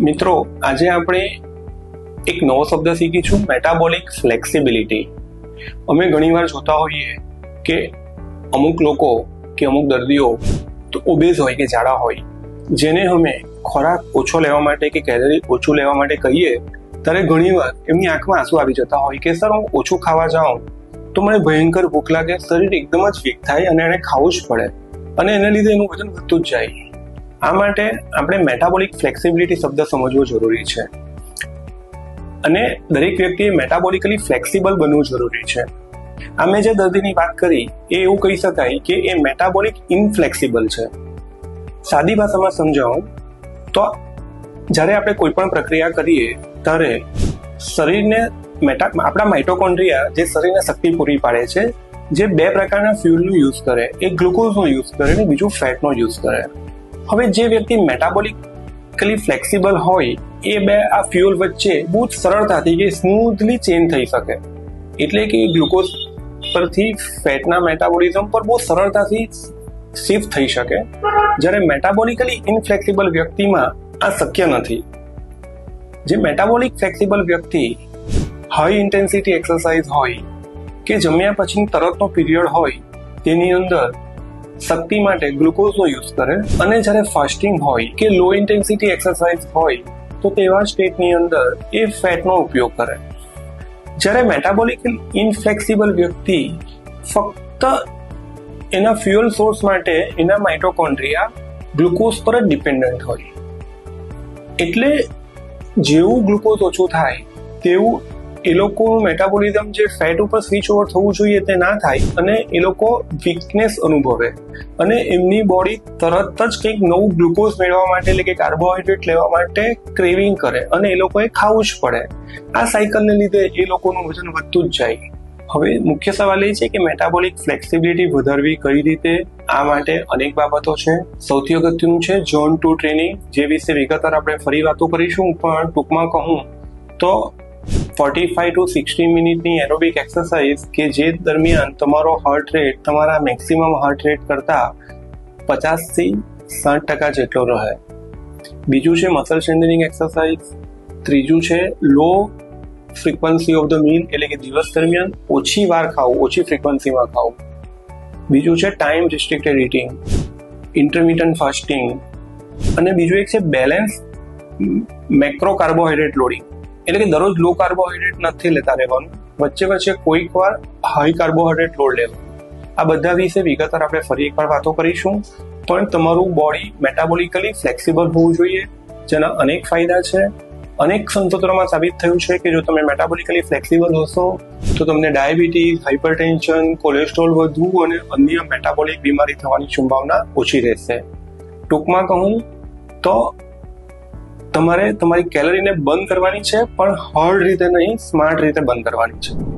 મિત્રો, આજે આપણે એક નવો શબ્દ શીખીશું મેટાબોલિક ફ્લેક્સિબિલિટી અમે ઘણીવાર જોતા હોઈએ કે અમુક લોકો કે અમુક દર્દીઓ તો ઓબેઝ હોય કે જાડા હોય, જેને અમે ખોરાક ઓછો લેવા માટે કે કેલરી ઓછું લેવા માટે કહીએ, ત્યારે ઘણીવાર એમની આંખમાં આંસુ આવી જતા હોય કે, સર, હું ઓછું ખાવા જાઉં. તો મને ભયંકર ભૂખ લાગે, શરીર એકદમ જ વીક થાય અને એને ખાવું જ પડે. અને એને લીધે એનું વજન વધતું જ જાય. આ માટે આપણે મેટાબોલિક ફ્લેક્સિબિલિટી શબ્દ સમજવો જરૂરી છે. અને દરેક વ્યક્તિએ મેટાબોલિકલી ફ્લેક્સિબલ બનવું જરૂરી છે. આ મેં જે દર્દીની વાત કરી, એ એવું કહી શકાય કે એ મેટાબોલિક ઇનફ્લેક્સિબલ છે. સાદી ભાષામાં સમજાવું, તો જ્યારે આપણે કોઈ પણ પ્રક્રિયા કરીએ, ત્યારે શરીરને મેટા આપણા માઇટોકોન્ડ્રિયા જે શરીરને શક્તિ પૂરી પાડે છે, જે બે પ્રકારના ફ્યુલનો યુઝ કરે એક ગ્લુકોઝનો યુઝ કરે અને બીજું ફેટનો યુઝ કરે. હવે જે વ્યક્તિ મેટાબોલિકલી ફ્લેક્સિબલ હોય, એ બે આ ફ્યુઅલ વચ્ચે બહુ જ સરળતાથી કે સ્મૂથલી ચેન્જ થઈ શકે. એટલે કે ગ્લુકોઝ પરથી ફેટના મેટાબોલિઝમ પર બહુ સરળતાથી શિફ્ટ થઈ શકે. જ્યારે મેટાબોલિકલી ઇનફ્લેક્સિબલ વ્યક્તિમાં આ શક્ય નથી. જે મેટાબોલિક ફ્લેક્સિબલ વ્યક્તિ હાઈ ઇન્ટેન્સિટી એક્સરસાઇઝ હોય કે જમ્યા પછી તરતનો પીરિયડ હોય, તેની અંદર શક્તિ માટે ગ્લુકોઝનો યુઝ કરે અને જ્યારે ફાસ્ટિંગ હોય કે લો ઇન્ટેન્સિટી એક્સરસાઇઝ હોય, તો તેવા સ્ટેટની અંદર એ ફેટનો ઉપયોગ કરે. જ્યારે મેટાબોલિક ઇનફ્લેક્સિબલ વ્યક્તિ ફક્ત એના ફ્યુઅલ સોર્સ માટે એના માઇટોકોન્ડ્રિયા ગ્લુકોઝ પર જ ડિપેન્ડન્ટ હોય. એટલે જેવું ગ્લુકોઝ ઓછું થાય, તેવું એ લોકોનું મેટાબોલિઝમ જે ફેટ ઉપર સ્વિચ ઓવર થવું જોઈએ તે ના થાય અને એ લોકો વીકનેસ અનુભવે. અને એમની બોડી તરત જ કંઈક નવું ગ્લુકોઝ મેળવવા માટે એટલે કે કાર્બોહાઈડ્રેટ લેવા માટે ક્રેવિંગ કરે અને એ લોકોએ ખાવું જ પડે. આ સાયકલને લીધે એ લોકોનું વજન વધતું જ જાય. હવે મુખ્ય સવાલ એ છે કે મેટાબોલિક ફ્લેક્સિબિલિટી વધારવી કઈ રીતે? આ માટે અનેક બાબતો છે. સૌથી અગત્યનું છે ઝોન ટુ ટ્રેનિંગ જે વિશે વિગતવાર આપણે ફરી વાતો કરીશું, પણ ટૂંકમાં કહું તો ફોર્ટી ફાઈવ ટુ સિક્સટી મિનિટની એરોબિક એક્સરસાઇઝ કે જે દરમિયાન તમારો હાર્ટ રેટ તમારા મેક્સિમમ હાર્ટ રેટ કરતાં પચાસથી સાઠ ટકા જેટલો રહે. બીજું છે મસલ સ્ટ્રેન્થનિંગ એક્સરસાઇઝ ત્રીજું છે low frequency of the meal એટલે કે દિવસ દરમિયાન ઓછી વાર ખાવું, ઓછી ફ્રિકવન્સીમાં ખાવું. બીજું છે time restricted eating intermittent fasting અને બીજું એક છે બેલેન્સ મેક્રો કાર્બોહાઈડ્રેટ લોડિંગ એટલે કે દરરોજ લો કાર્બોહાઈડ્રેટ નથી લેતા રહેવાનું. વચ્ચે વચ્ચે કોઈક વાર હાઈ કાર્બોહાઈડ્રેટ લોડ લેવાનું આ બધા વિશે વિગતવાર આપણે ફરી એકવાર વાતો કરીશું. પણ તમારું બોડી મેટાબોલિકલી ફ્લેક્સિબલ હોવું જોઈએ, જેના અનેક ફાયદા છે. અનેક સંશોધનોમાં સાબિત થયું છે કે જો તમે મેટાબોલિકલી ફ્લેક્સિબલ હશો, તો તમને ડાયાબિટીસ હાઇપરટેન્શન કોલેસ્ટ્રોલ વધવું અને અન્ય મેટાબોલિક બીમારી થવાની સંભાવના ઓછી રહેશે. ટૂંકમાં કહું તો તમારે તમારી કેલરીને બંધ કરવાની છે, પણ હાર્ડ રીતે નહીં સ્માર્ટ રીતે બંધ કરવાની છે.